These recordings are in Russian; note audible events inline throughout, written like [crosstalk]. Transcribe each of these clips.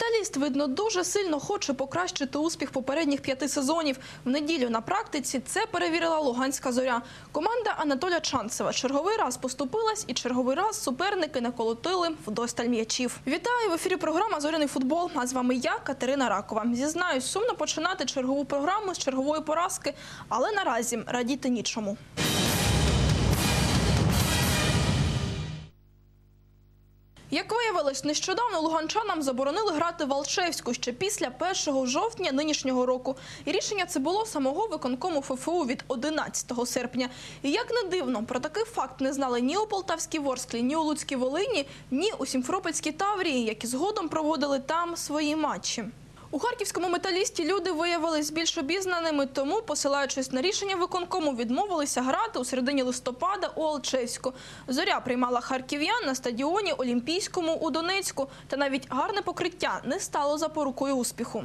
Металіст, видно, дуже сильно хоче покращити успіх попередніх п'яти сезонів. В неділю на практиці це перевірила Луганська зоря. Команда Анатоля Чанцева черговий раз поступилась і черговий раз суперники наколотили вдосталь м'ячів. Вітаю в ефірі. Програма Зоряний футбол. А з вами я, Катерина Ракова. Зізнаюсь, сумно починати чергову програму з чергової поразки, але наразі радіти нічому. Як виявилось, нещодавно луганчанам заборонили грати в Алчевську ще після 1 жовтня нинішнього року. І рішення це було самого виконкому ФФУ від 11 серпня. І як не дивно, про такий факт не знали ні у Полтавській Ворсклі, ні у Луцькій Волині, ні у Сімфропольській Таврії, які згодом проводили там свої матчі. У харківському металісті люди виявились більш обізнаними, тому, посилаючись на рішення виконкому, відмовилися грати у середині листопада у Алчевську. Зоря приймала харків'ян на стадіоні Олімпійському у Донецьку, та навіть гарне покриття не стало запорукою успіху.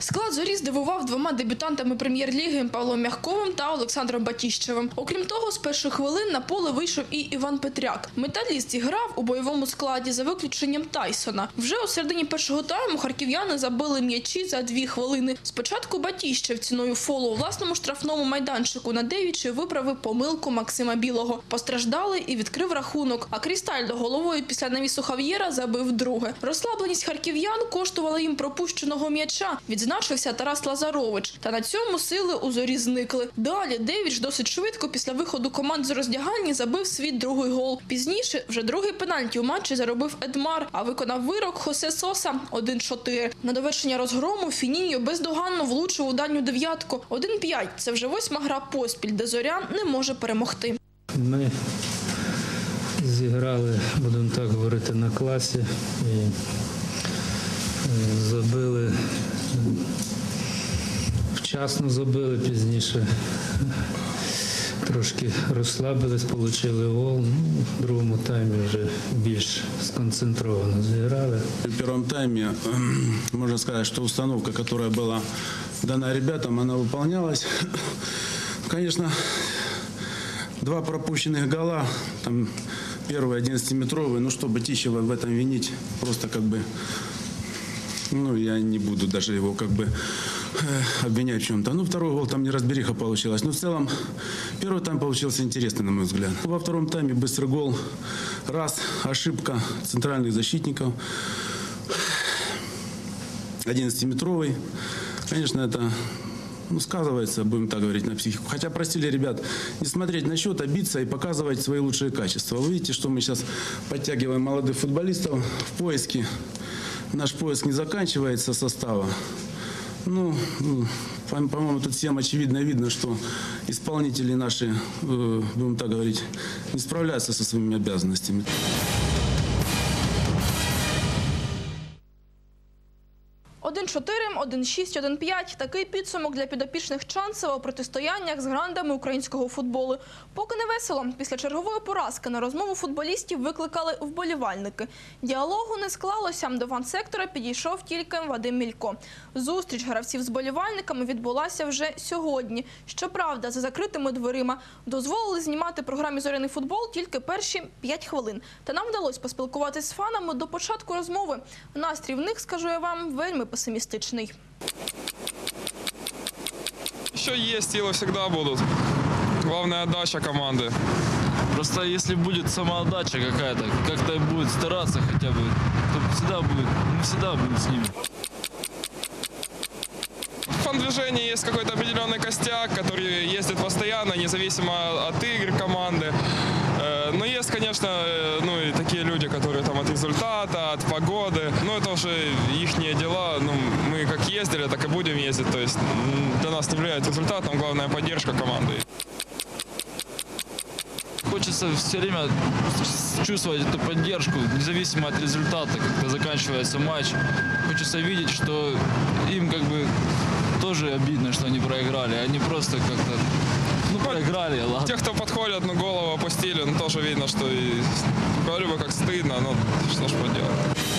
Склад зорі здивував двома дебютантами прем'єр-ліги Павлом Мягковим та Олександром Батіщевим. Окрім того, з перших хвилин на поле вийшов і Іван Петряк. Металіст зіграв у бойовому складі за виключенням Тайсона. Вже у середині першого тайму харків'яни забили м'ячі за дві хвилини. Спочатку Батіщев ціною фолу у власному штрафному майданчику на девічі виправив помилку Максима Білого. Постраждали і відкрив рахунок. А Крістальдо головою після навісу Хав'єра забив друге. Розслабленість харків'ян коштувала їм пропущеного м'яча. Відзначився Тарас Лазарович. Та на цьому сили у зорі зникли. Далі Девіч досить швидко після виходу команд з роздягальні забив свій другий гол. Пізніше вже другий пенальті у матчі заробив Едмар, а виконав вирок Хосе Соса 1-4. На довершення розгрому Фініньо бездоганно влучив у дальню дев'ятку. 1-5 – це вже восьма гра поспіль, де зоря не може перемогти. Ми зіграли, будемо так говорити, на класі і забили, вчасно забили, пізніше трошки розслабились, отримали гол. Ну, в другому таймі вже більш сконцентровано зіграли. В первом тайме эм, можно сказать, что установка, которая была дана ребятам, она выполнялась. Конечно, два пропущенных гола, там первый 11-метровый, ну чтобы Тищева в этом винить, просто как бы, ну я не буду даже его как бы э, обвинять в чем-то. Ну второй гол там неразбериха получилась. Но в целом первый тайм получился интересный, на мой взгляд. Во втором тайме быстрый гол, раз, ошибка центральных защитников. 11-метровый. Конечно, это ну, сказывается, будем так говорить, на психику. Хотя просили ребят не смотреть на счет, а биться и показывать свои лучшие качества. Вы видите, что мы сейчас подтягиваем молодых футболистов в поиске. Наш поиск не заканчивается состава. Ну, по- по-моему, тут всем очевидно видно, что исполнители наши, э, будем так говорить, не справляются со своими обязанностями. Один 4 один 6 один 5 Такий підсумок для підопічних Чанцева у протистояннях з грандами українського футболу. Поки не весело, після чергової поразки на розмову футболістів викликали вболівальники. Діалогу не склалося. До фан-сектора підійшов тільки Вадим Мілько. Зустріч гравців з болівальниками відбулася вже сьогодні. Щоправда, за закритими дверима дозволили знімати програмі Зоряний футбол тільки перші 5 хвилин. Та нам вдалося поспілкуватися з фанами до початку розмови. Настрій в них, скажу я вам, вельми песимістичний. Еще есть силы всегда будут. Главная отдача команды. Просто если будет самоотдача какая-то, как-то будет стараться хотя бы, то всегда будет, мы всегда будем с ними. В фан-движении есть какой-то определенный костяк, который ездит постоянно, независимо от игр команды. Но есть, конечно, э, ну и такие люди, которые там от результата, от погоды. Но это уже их дела. Ну, мы как ездили, так и будем ездить. То есть для нас не влияет результат, нам главная поддержка команды. Хочется все время чувствовать эту поддержку, независимо от результата, когда заканчивается матч. Хочется видеть, что им как бы тоже обидно, что они проиграли. Они просто как-то, ну проиграли, ладно. Те, кто подходят, ну голову опустили, ну тоже видно, что и, говорю бы, как стыдно, но что ж поделать.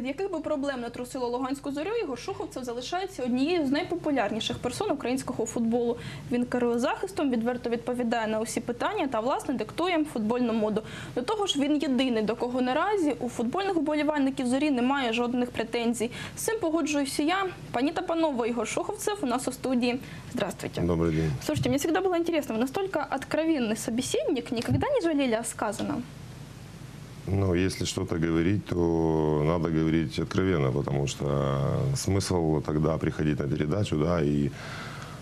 Від яких би проблем не трусило Луганську зорю, Ігор Шуховцев залишається однією з найпопулярніших персон українського футболу. Він керує захистом, відверто відповідає на усі питання та власне диктує футбольну моду. До того ж, він єдиний, до кого наразі у футбольних вболівальників зорі немає жодних претензій. З цим погоджуюся я. Пані та панове, Ігор Шуховцев у нас у студії. Здравствуйте. Добрый день. Слушайте, мне всегда было интересно, вы настолько откровенный собеседник, никогда не жалели о сказанном? Ну, если что-то говорить, то надо говорить откровенно, потому что смысл тогда приходить на передачу, да, и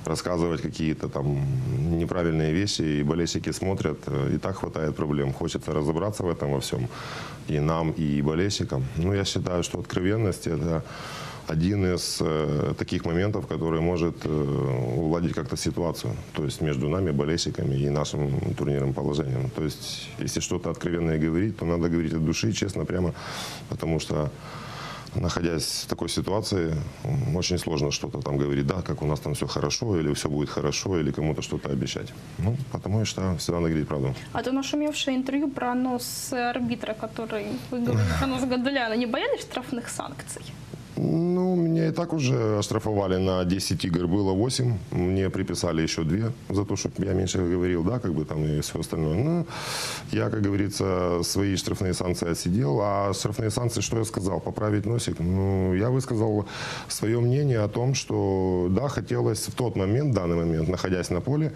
рассказывать какие-то там неправильные вещи, и болельщики смотрят, э, и так хватает проблем. Хочется разобраться в этом во всем, и нам, и болельщикам. Ну, я считаю, что откровенность – это один из э, таких моментов, который может э, уладить как-то ситуацию, то есть между нами, болельщиками и нашим турнирным положением. То есть, если что-то откровенное говорить, то надо говорить от души, честно, прямо, потому что находясь в такой ситуации, очень сложно что-то там говорить, да, как у нас там все хорошо, или все будет хорошо, или кому-то что-то обещать. Ну, потому что всегда надо говорить правду. А то нашумевшее интервью про нос арбитра, который вы говорили [laughs] про нос Гадуляна, не боялись штрафных санкций? Ну, меня и так уже оштрафовали на 10 игр, было 8. Мне приписали еще 2 за то, что я меньше говорил, да, как бы там и все остальное. Ну, я, как говорится, свои штрафные санкции отсидел. А штрафные санкции, что я сказал? Поправить носик? Ну, я высказал свое мнение о том, что, да, хотелось в тот момент, в данный момент, находясь на поле,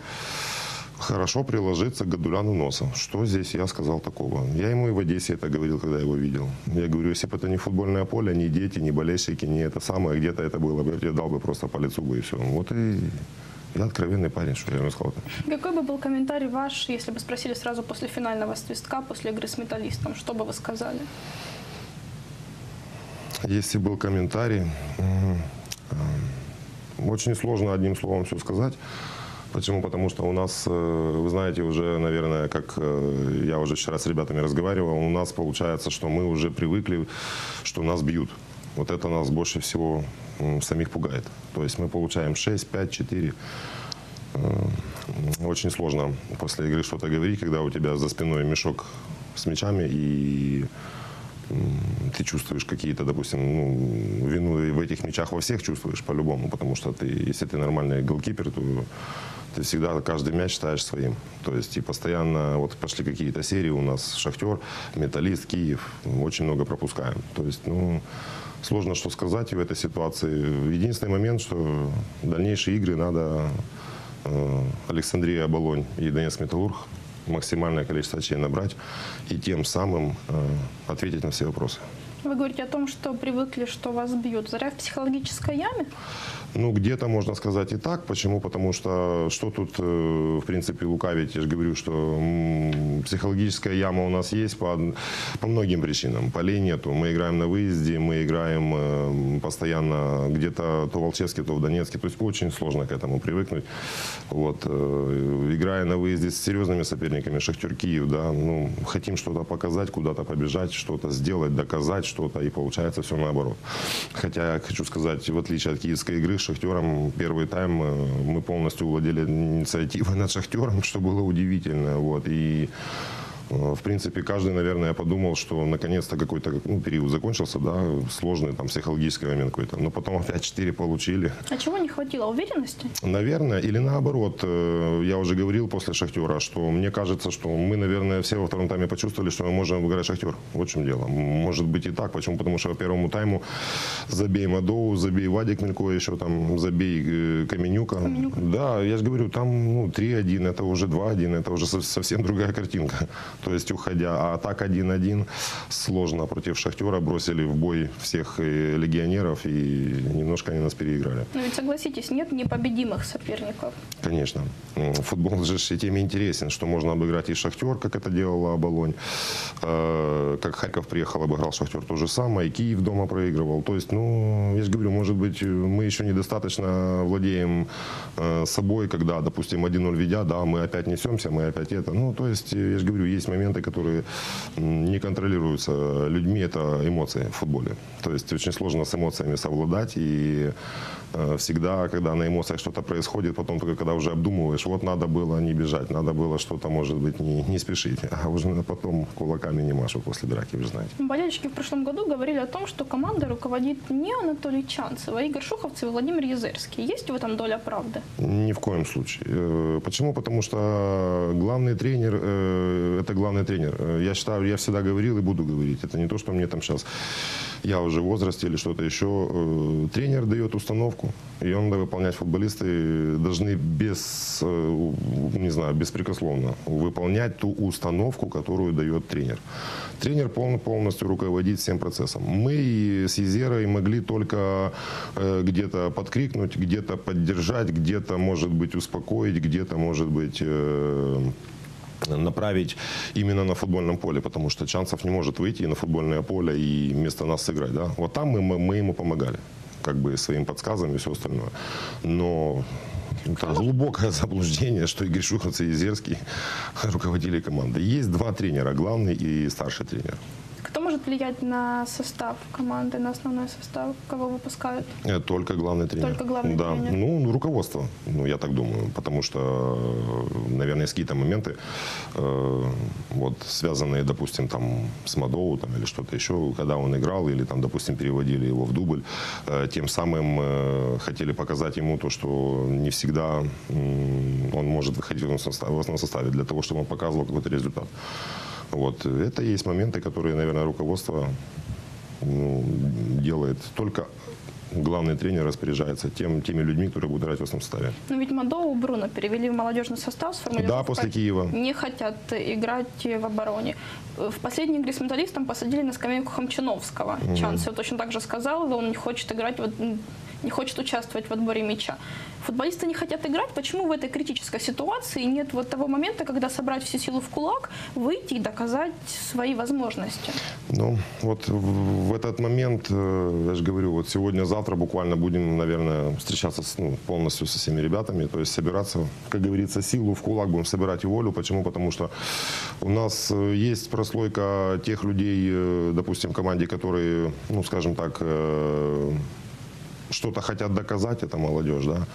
хорошо приложиться к Гадуляну носом. Что здесь я сказал такого? Я ему и в Одессе это говорил, когда его видел. Я говорю, если бы это не футбольное поле, ни дети, ни болельщики, ни это самое, где-то это было бы, я тебе дал бы просто по лицу бы и все. Вот и я откровенный парень, что я ему сказал. Какой бы был комментарий ваш, если бы спросили сразу после финального свистка, после игры с металлистом? Что бы вы сказали? Если был комментарий, очень сложно одним словом все сказать. Почему? Потому что у нас, э, вы знаете, уже, наверное, как э, я уже вчера с ребятами разговаривал, у нас получается, что мы уже привыкли, что нас бьют. Вот это нас больше всего самих пугает. То есть мы получаем 6, 5, 4. Э, Очень сложно после игры что-то говорить, когда у тебя за спиной мешок с мячами и ты чувствуешь какие-то, допустим, ну, вину в этих мячах во всех чувствуешь по-любому, потому что ты, если ты нормальный голкипер, то ты всегда каждый мяч ставишь своим. То есть и постоянно, вот пошли какие-то серии у нас, Шахтер, Металлист, Киев, очень много пропускаем. То есть, ну, сложно что сказать в этой ситуации. Единственный момент, что дальнейшие игры надо э, Александрия, Оболонь и Донецк Металлург максимальное количество очей набрать и тем самым э, ответить на все вопросы. Вы говорите о том, что привыкли, что вас бьют. Заря в психологической яме? Ну, где-то можно сказать и так. Почему? Потому что что тут, э, в принципе, лукавить? Я же говорю, что психологическая яма у нас есть по, по многим причинам. Полей нету. Мы играем на выезде, мы играем э, постоянно где-то то в Волчевске, то в Донецке. То есть очень сложно к этому привыкнуть. Вот. э, Играя на выезде с серьезными соперниками, Шахтер Киев, да, ну, хотим что-то показать, куда-то побежать, что-то сделать, доказать что-то, и получается все наоборот. Хотя, я хочу сказать, в отличие от киевской игры, Шахтером первый тайм э, мы полностью владели инициативой над Шахтером, [laughs] что было удивительно. Вот. И в принципе, каждый, наверное, подумал, что наконец-то какой-то ну, период закончился, да, сложный там психологический момент какой-то. Но потом опять 4 получили. А чего не хватило? Уверенности? Наверное, или наоборот, э, я уже говорил после Шахтера, что мне кажется, что мы, наверное, все во втором тайме почувствовали, что мы можем выиграть Шахтер. Вот в чем дело. Может быть и так. Почему? Потому что по первому тайму забей Мадоу, забей Вадик Мелько, еще там забей э, Каменюка. Да, я же говорю, там ну, 3-1, это уже 2-1, это уже со- совсем другая картинка. То есть уходя, а так 1-1 сложно против Шахтера. Бросили в бой всех э, легионеров и немножко они нас переиграли. Но ведь согласитесь, нет непобедимых соперников. Конечно. Футбол же и тем интересен, что можно обыграть и Шахтер, как это делала Оболонь. Э, Как Харьков приехал, обыграл Шахтер то же самое. И Киев дома проигрывал. То есть, ну, я же говорю, может быть, мы еще недостаточно владеем э, собой, когда, допустим, 1-0 ведя, да, мы опять несемся, мы опять это. Ну, то есть, я же говорю, есть моменты, которые не контролируются людьми, это эмоции в футболе. То есть очень сложно с эмоциями совладать, и э, всегда, когда на эмоциях что-то происходит, потом только когда уже обдумываешь, вот надо было не бежать, надо было что-то, может быть, не, не спешить, [laughs] а уже потом кулаками не машу после драки, вы знаете. Болельщики в прошлом году говорили о том, что команда руководит не Анатолий Чанцев, а Игорь Шуховцев и Владимир Езерский. Есть в этом доля правды? Ни в коем случае. Э, Почему? Потому что главный тренер э, – это главный тренер. Э, Я считаю, я всегда говорил и буду говорить. Это не то, что мне там сейчас, я уже в возрасте или что-то еще. Э, Тренер дает установку, и он выполнять. Футболисты должны без, э, не знаю, беспрекословно выполнять ту установку, которую дает тренер. Тренер пол- полностью руководит всем процессом. Мы с Езерой могли только где-то подкрикнуть, где-то поддержать, где-то, может быть, успокоить, где-то, может быть, направить именно на футбольном поле, потому что Чанцев не может выйти на футбольное поле и вместо нас сыграть. Да? Вот там мы, мы, ему помогали, как бы своим подсказом и все остальное. Но это глубокое [laughs] заблуждение, что Игорь Шуховец и Езерский [laughs] руководили командой. Есть два тренера, главный и старший тренер. Может влиять на состав команды, на основной состав, кого выпускают? Э, Только главный тренер. Только главный да. тренер. Ну, руководство, ну, я так думаю. Потому что, э, наверное, есть какие-то моменты, э, вот, связанные, допустим, там, с Мадоу там, или что-то еще, когда он играл, или, там, допустим, переводили его в дубль, э, тем самым э, хотели показать ему то, что не всегда м, он может выходить в основном составе для того, чтобы он показывал какой-то результат. Вот. Это есть моменты, которые, наверное, руководство ну, делает. Только главный тренер распоряжается тем, теми людьми, которые будут играть в основном составе. Ну ведь Мадоу, Бруно перевели в молодежный состав, Да, после Киева. Не хотят играть в обороне. В последней игре с металлистом посадили на скамейку Хамчиновского. Чанцев точно так же сказал, он не хочет играть, в- не хочет участвовать в отборе мяча. Футболисты не хотят играть. Почему в этой критической ситуации нет вот того момента, когда собрать всю силу в кулак, выйти и доказать свои возможности? Ну, вот в, этот момент, э, я же говорю, вот сегодня-завтра буквально будем, наверное, встречаться с, ну, полностью со всеми ребятами, то есть собираться, как говорится, силу в кулак будем собирать и волю. Почему? Потому что у нас э, есть прослойка тех людей, э, допустим, в команде, которые, ну, скажем так, что-то хотят доказать, это молодежь, да.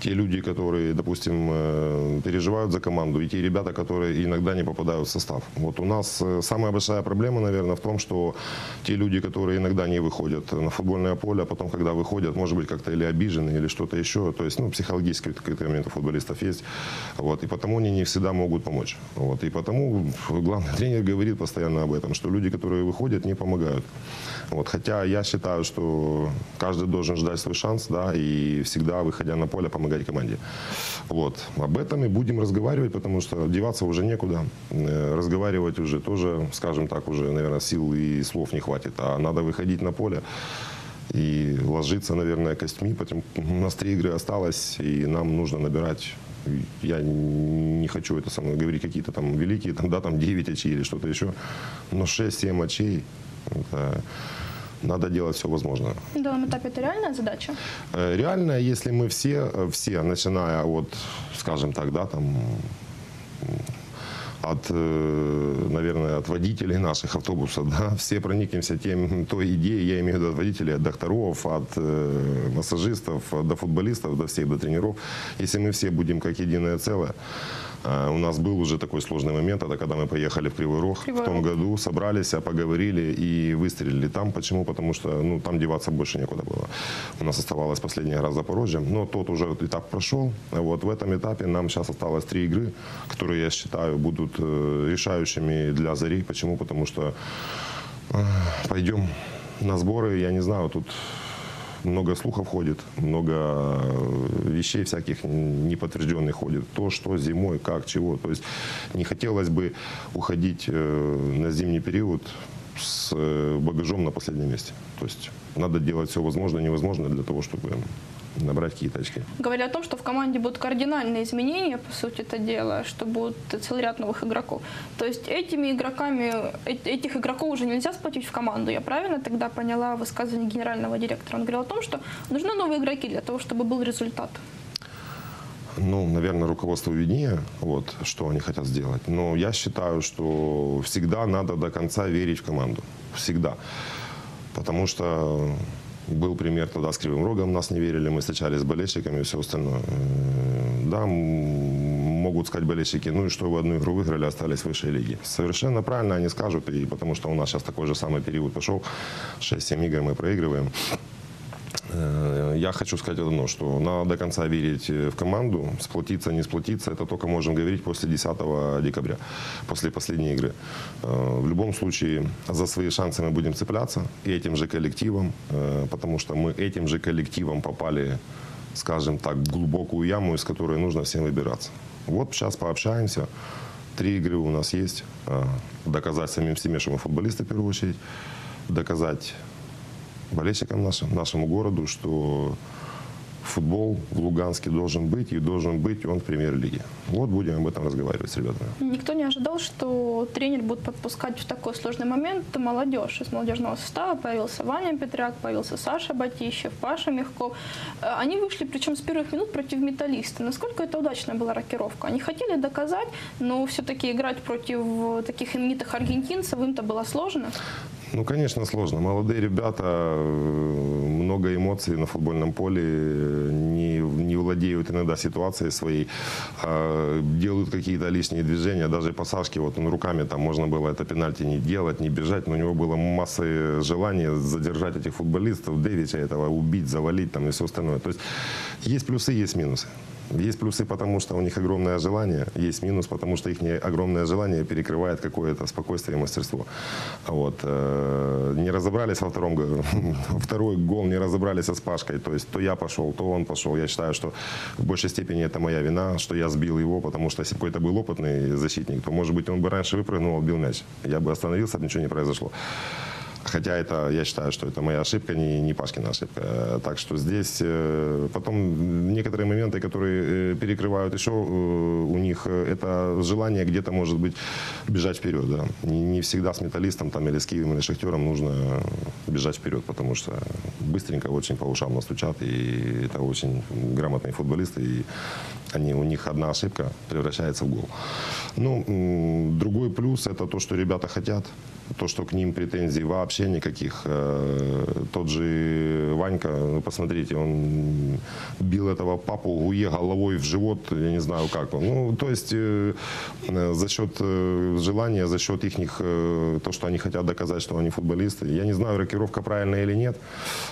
Те люди, которые, допустим, э, переживают за команду, и те ребята, которые иногда не попадают в состав. Вот у нас э, самая большая проблема, наверное, в том, что те люди, которые иногда не выходят на футбольное поле, а потом, когда выходят, может быть, как-то или обижены, или что-то еще. То есть, ну, психологические какие-то моменты у футболистов есть. Вот, и потому они не всегда могут помочь. Вот, и потому главный [laughs] тренер говорит постоянно об этом, что люди, которые выходят, не помогают. Вот, хотя я считаю, что каждый должен ждать свой шанс, да, и всегда, выходя на поле, помогать команде. Вот. Об этом и будем разговаривать, потому что деваться уже некуда. Э, Разговаривать уже тоже, скажем так, уже, наверное, сил и слов не хватит. А надо выходить на поле и ложиться, наверное, костьми. Потому у нас три игры осталось, и нам нужно набирать я не хочу это самое говорить какие-то там великие, там, да, там 9 очей или что-то еще, но 6-7 очей, это надо делать все возможное. На данном этапе это реальная задача? Э, Реально, если мы все, э, все, начиная от, скажем так, да, там, от, э, наверное, от водителей наших автобусов, да, [laughs] все проникнемся тем, той идеей, я имею в виду от водителей, от докторов, от э, массажистов, до футболистов, до всех, до тренеров. Если мы все будем как единое целое, у нас был уже такой сложный момент, это когда мы поехали в Кривой Рог Кривой в том году, собрались, а поговорили и выстрелили там. Почему? Потому что ну, там деваться больше некуда было. У нас оставалась последняя игра с Запорожьем, но тот уже этап прошел. А Вот в этом этапе нам сейчас осталось три игры, которые, я считаю, будут э, решающими для Зари. Почему? Потому что э, пойдем на сборы, я не знаю, тут много слухов ходит, много э, вещей всяких неподтвержденных ходит. То, что зимой, как, чего. То есть не хотелось бы уходить э, на зимний период с э, багажом на последнем месте. То есть надо делать все возможное и невозможное для того, чтобы набрать какие-то очки. Говорили о том, что в команде будут кардинальные изменения, по сути это дело, что будет целый ряд новых игроков. То есть этими игроками, э- этих игроков уже нельзя сплотить в команду. Я правильно тогда поняла высказывание генерального директора? Он говорил о том, что нужны новые игроки для того, чтобы был результат. Ну, наверное, руководству виднее, вот, что они хотят сделать. Но я считаю, что всегда надо до конца верить в команду. Всегда. Потому что был пример тогда с Кривым Рогом, нас не верили, мы встречались с болельщиками и все остальное. Да, могут сказать болельщики, ну и что вы одну игру выиграли, остались в высшей лиге. Совершенно правильно они скажут, и потому что у нас сейчас такой же самый период пошел, 6-7 игр мы проигрываем. Э, Я хочу сказать одно, что надо до конца верить э, в команду, сплотиться, не сплотиться, это только можем говорить после 10 декабря, после последней игры. Э, В любом случае за свои шансы мы будем цепляться и этим же коллективом, потому что мы этим же коллективом попали, скажем так, в глубокую яму, из которой нужно всем выбираться. Вот сейчас пообщаемся, три игры у нас есть, доказать самим себе, что мы футболисты в первую очередь, доказать болельщикам нашим, нашему городу, что футбол в Луганске должен быть, и должен быть он в премьер-лиге. Вот будем об этом разговаривать с ребятами. Никто не ожидал, что тренер будет подпускать в такой сложный момент молодежь. Из молодежного состава появился Ваня Петряк, появился Саша Батищев, Паша Мягков. Э, Они вышли, причем с первых минут против металлиста. Насколько это удачная была рокировка? Они хотели доказать, но все-таки играть против таких именитых аргентинцев им-то было сложно. Ну, конечно, сложно. Молодые ребята, э, много эмоций на футбольном поле, э, не, не владеют иногда ситуацией своей, а делают какие-то лишние движения, даже по Сашке, вот он руками там можно было это пенальти не делать, не бежать, но у него было масса желания задержать этих футболистов, Дэвича этого убить, завалить там и все остальное. То есть есть плюсы, есть минусы. Есть плюсы, потому что у них огромное желание, есть минус, потому что их огромное желание перекрывает какое-то спокойствие и мастерство. Вот. э, Не разобрались во втором [laughs] второй гол, не разобрались с Пашкой. То есть то я пошел, то он пошел. Я считаю, что в большей степени это моя вина, что я сбил его, потому что если бы какой-то был опытный защитник, то, может быть, он бы раньше выпрыгнул, отбил мяч. Я бы остановился, ничего не произошло. Хотя это, я считаю, что это моя ошибка, не, не Пашкина ошибка. Так что здесь э, потом некоторые моменты, которые э, перекрывают еще э, у них, это желание где-то, может быть, бежать вперед. Да. Не, не всегда с металлистом там, или с Киевом, или Шахтером нужно бежать вперед, потому что быстренько очень по ушам настучат, и это очень грамотные футболисты, и они, у них одна ошибка превращается в гол. Ну, другой плюс – это то, что ребята хотят, то, что к ним претензий вообще никаких. Э, Тот же Ванька, ну, посмотрите, он бил этого папу Гуе головой в живот, я не знаю как. Ну, то есть э, э, за счет желания, за счет их, то, что они хотят доказать, что они футболисты. Я не знаю, рокировка правильная или нет,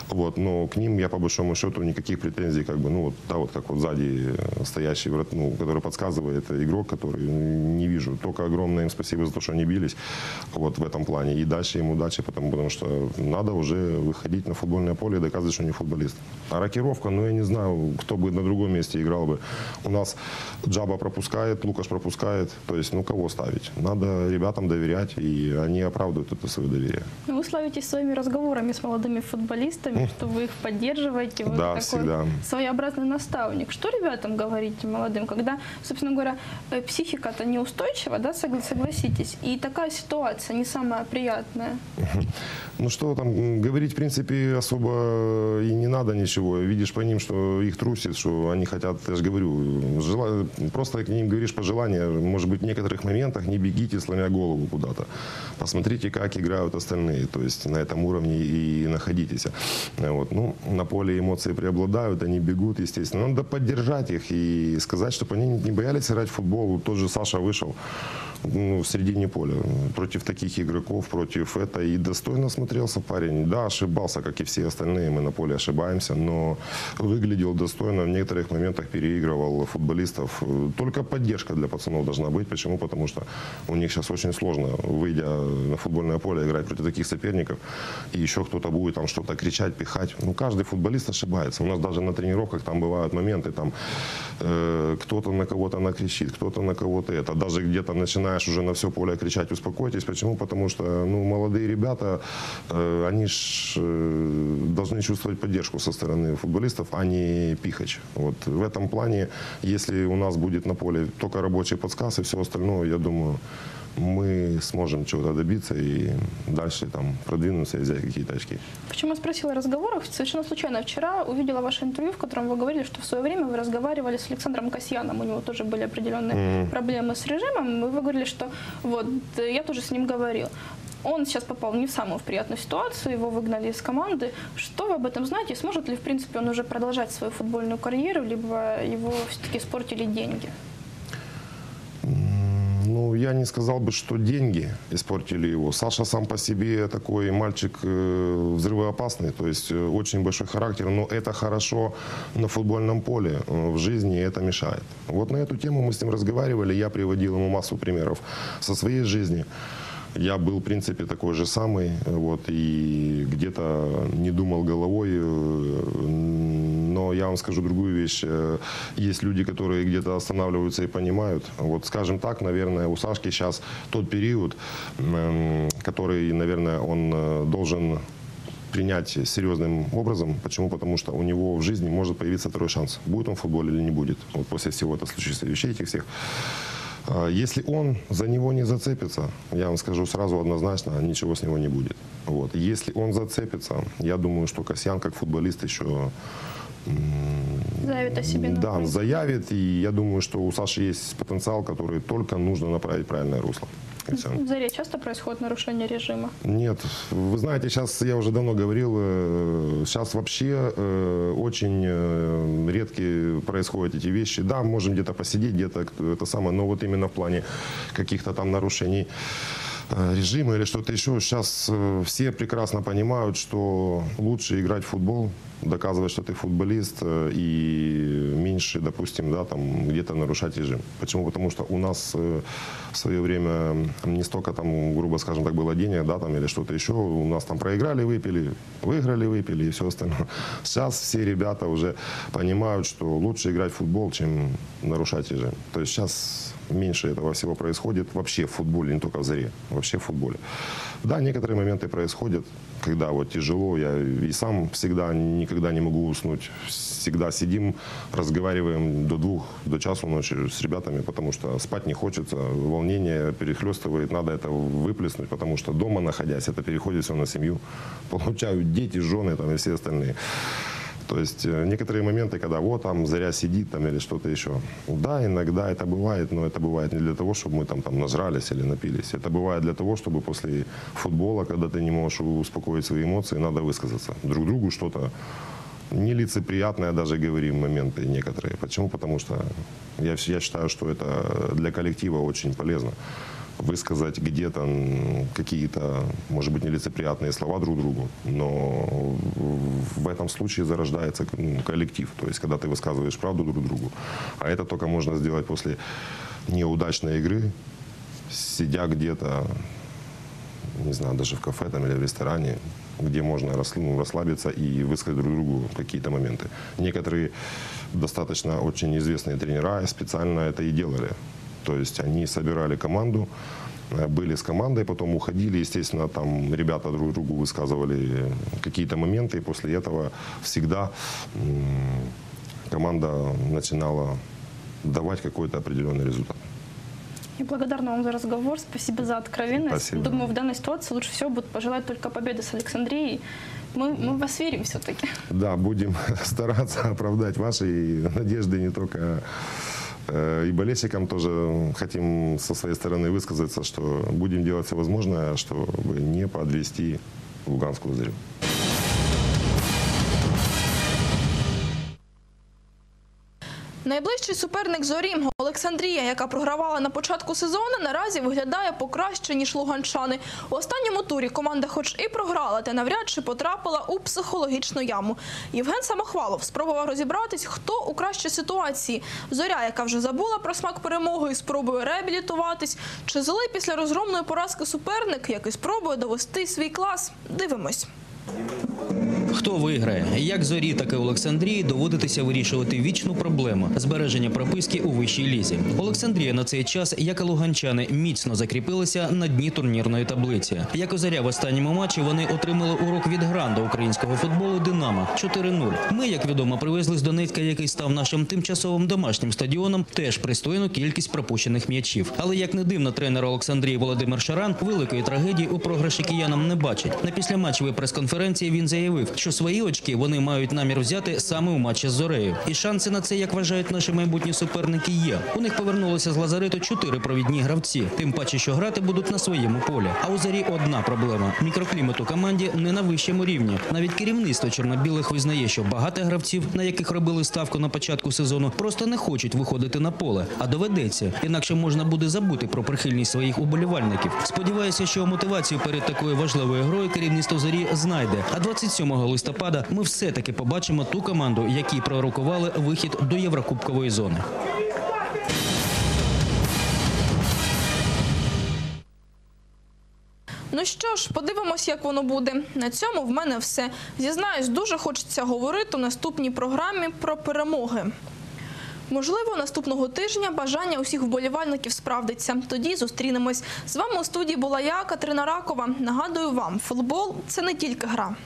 вот, но к ним я по большому счету никаких претензий, как бы, ну, вот, да, вот как вот сзади э, стоящий, врат- ну, который подсказывает, игрок, который не вижу. Только огромное им спасибо за то, что они бились вот в этом плане. И дальше им удачи, потому, потому что надо уже выходить на футбольное поле и доказывать, что они футболист. А рокировка, ну, я не знаю, кто бы на другом месте играл бы. У нас Джаба пропускает, Лукаш пропускает. То есть, ну, кого ставить? Надо ребятам доверять, и они оправдывают это свое доверие. Ну, Вы славитесь своими разговорами с молодыми футболистами, что вы их поддерживаете. Вы Да, такой всегда. своеобразный наставник. Что ребятам говорите молодым, когда, собственно говоря, э, психика-то неустойчива, да, согла- согласитесь, и такая ситуация не самая приятная. [laughs] Ну что там, говорить, в принципе, особо и не надо ничего. Видишь по ним, что их трусит, что они хотят, я же говорю, просто к ним говоришь пожелания, может быть, в некоторых моментах не бегите, сломя голову куда-то. Посмотрите, как играют остальные, то есть на этом уровне и находитесь. Вот. Ну, на поле эмоции преобладают, они бегут, естественно. Надо поддержать их и сказать, чтобы они не боялись играть в футбол. Тот же Саша вышел ну, в середине поля против таких игроков, против это. И достойно смотрелся парень. Да, ошибался, как и все остальные. Мы на поле ошибаемся, но выглядел достойно. В некоторых моментах переигрывал футболистов. Только поддержка для пацанов должна быть. Почему? Потому что у них сейчас очень сложно, выйдя на футбольное поле, играть против таких соперников. И еще кто-то будет там что-то кричать, пихать. Ну, каждый футболист ошибается. У нас даже на тренировках там бывают моменты, там э, кто-то на кого-то накричит, кто-то на кого-то это. Даже где-то начинаешь уже на все поле кричать, успокойтесь. Почему? Потому что ну, молодые ребята, э, они ж э, должны чувствовать поддержку со стороны футболистов, а не пихач. Вот в этом плане, если у нас будет на поле только рабочий подсказ и все остальное, я думаю, мы сможем чего-то добиться и дальше там продвинуться и взять какие-то очки. Почему я спросила о разговорах? Совершенно случайно вчера увидела ваше интервью, в котором вы говорили, что в свое время вы разговаривали с Александром Касьяном. У него тоже были определенные проблемы с режимом. И вы говорили, что вот э, я тоже с ним говорил. Он сейчас попал не в самую приятную ситуацию, его выгнали из команды. Что вы об этом знаете? Сможет ли, в принципе, он уже продолжать свою футбольную карьеру, либо его все-таки испортили деньги? Ну, я не сказал бы, что деньги испортили его. Саша сам по себе такой мальчик э, взрывоопасный, то есть э, очень большой характер, но это хорошо на футбольном поле, э, в жизни это мешает. Вот на эту тему мы с ним разговаривали, я приводил ему массу примеров со своей жизни. Я был, в принципе, такой же самый, вот, и где-то не думал головой, э, но я вам скажу другую вещь. Э, Есть люди, которые где-то останавливаются и понимают. Вот, скажем так, наверное, у Сашки сейчас тот период, который, наверное, он э, должен принять серьезным образом. Почему? Потому что у него в жизни может появиться второй шанс. Будет он в футболе или не будет. Вот после всего этого случившихся вещей этих всех. А, Если он за него не зацепится, я вам скажу сразу однозначно, ничего с него не будет. Вот. Если он зацепится, я думаю, что Касьян как футболист еще Заявит о себе. да, заявит. И я думаю, что у Саши есть потенциал, который только нужно направить в правильное русло. Всё. В Заре часто происходит нарушение режима? Нет, вы знаете, сейчас я уже давно говорил, э, сейчас вообще э, очень э, редкие происходят эти вещи. Да, можем где-то посидеть, где-то это самое, но вот именно в плане каких-то там нарушений э, режима или что-то еще. Сейчас э, все прекрасно понимают, что лучше играть в футбол, доказывать, что ты футболист, э, и меньше, допустим, да, там где-то нарушать режим. Почему? Потому что у нас э, в свое время не столько там, грубо скажем так, было денег, да, там или что-то еще. У нас там проиграли, выпили, выиграли, выпили и все остальное. Сейчас все ребята уже понимают, что лучше играть в футбол, чем нарушать режим. То есть сейчас меньше этого всего происходит вообще в футболе, не только в заре, вообще в футболе. Да, некоторые моменты происходят, когда вот тяжело, я и сам всегда никогда не могу уснуть. Всегда сидим, разговариваем до двух, до часу ночи с ребятами, потому что спать не хочется, волнение перехлестывает, надо это выплеснуть, потому что дома находясь, это переходит все на семью, [laughs] получают дети, жены там и все остальные. То есть э, некоторые моменты, когда вот там заря сидит там или что-то еще. Да, иногда это бывает, но это бывает не для того, чтобы мы там, там нажрались или напились. Это бывает для того, чтобы после футбола, когда ты не можешь успокоить свои эмоции, надо высказаться. Друг другу что-то нелицеприятное даже говорим моменты некоторые. Почему? Потому что я, я считаю, что это для коллектива очень полезно высказать где-то какие-то, может быть, нелицеприятные слова друг другу, но в этом случае зарождается ну, коллектив, то есть когда ты высказываешь правду друг другу. А это только можно сделать после неудачной игры, сидя где-то, не знаю, даже в кафе там, или в ресторане, где можно ну, расслабиться и высказать друг другу какие-то моменты. Некоторые достаточно очень известные тренера специально это и делали. То есть они собирали команду, были с командой, потом уходили, естественно, там ребята друг другу высказывали какие-то моменты, и после этого всегда команда начинала давать какой-то определенный результат. Я благодарна вам за разговор. Спасибо за откровенность. Спасибо. Думаю, в данной ситуации лучше всего будет пожелать только победы с Александрией. Мы, мы в вас верим все-таки. Да, будем [laughs] стараться оправдать ваши надежды не только э, и болельщикам тоже хотим со своей стороны высказаться, что будем делать все возможное, чтобы не подвести Луганскую зарю. Найближчий суперник зорі Олександрія, яка програвала на початку сезону, наразі виглядає покраще ніж луганчани. У останньому турі команда, хоч і програла, та навряд чи потрапила у психологічну яму. Євген Самохвалов спробував розібратись, хто у кращій ситуації. Зоря, яка вже забула про смак перемоги і спробує реабілітуватись, чи злий після розгромної поразки суперник, який спробує довести свій клас. Дивимось. Хто виграє? Як зорі, так і Олександрії доводитися вирішувати вічну проблему збереження прописки у вищій лізі. Олександрія на цей час, як і луганчани, міцно закріпилася на дні турнірної таблиці. Як і зоря в останньому матчі вони отримали урок від гранда українського футболу Динамо 4-0. Ми, як відомо, привезли з Донецька, який став нашим тимчасовим домашнім стадіоном, теж пристойну кількість пропущених м'ячів. Але як не дивно, тренер Олександрії Володимир Шаран великої трагедії у програші киянам не бачить. На післяматчевій прес-конференції він заявив, що свої очки вони мають намір взяти саме у матчі з Зорею. І шанси на це, як вважають наші майбутні суперники, є. У них повернулося з лазарету чотири провідні гравці. Тим паче, що грати будуть на своєму полі. А у зорі одна проблема: мікроклімат у команді не на вищому рівні. Навіть керівництво чорнобілих визнає, що багато гравців, на яких робили ставку на початку сезону, просто не хочуть виходити на поле, а доведеться. Інакше можна буде забути про прихильність своїх уболівальників. Сподіваюся, що мотивацію перед такою важливою грою керівництво зорі знайде. А 27 листопада ми все таки побачимо ту команду, якій пророкували вихід до Єврокубкової зони. Ну що ж, подивимось, як воно буде. На цьому в мене все. Зізнаюсь, дуже хочеться говорити у наступній програмі про перемоги. Можливо, наступного тижня бажання усіх вболівальників справдиться. Тоді зустрінемось. З вами у студії була я, Катерина Ракова. Нагадую вам, футбол це не тільки гра.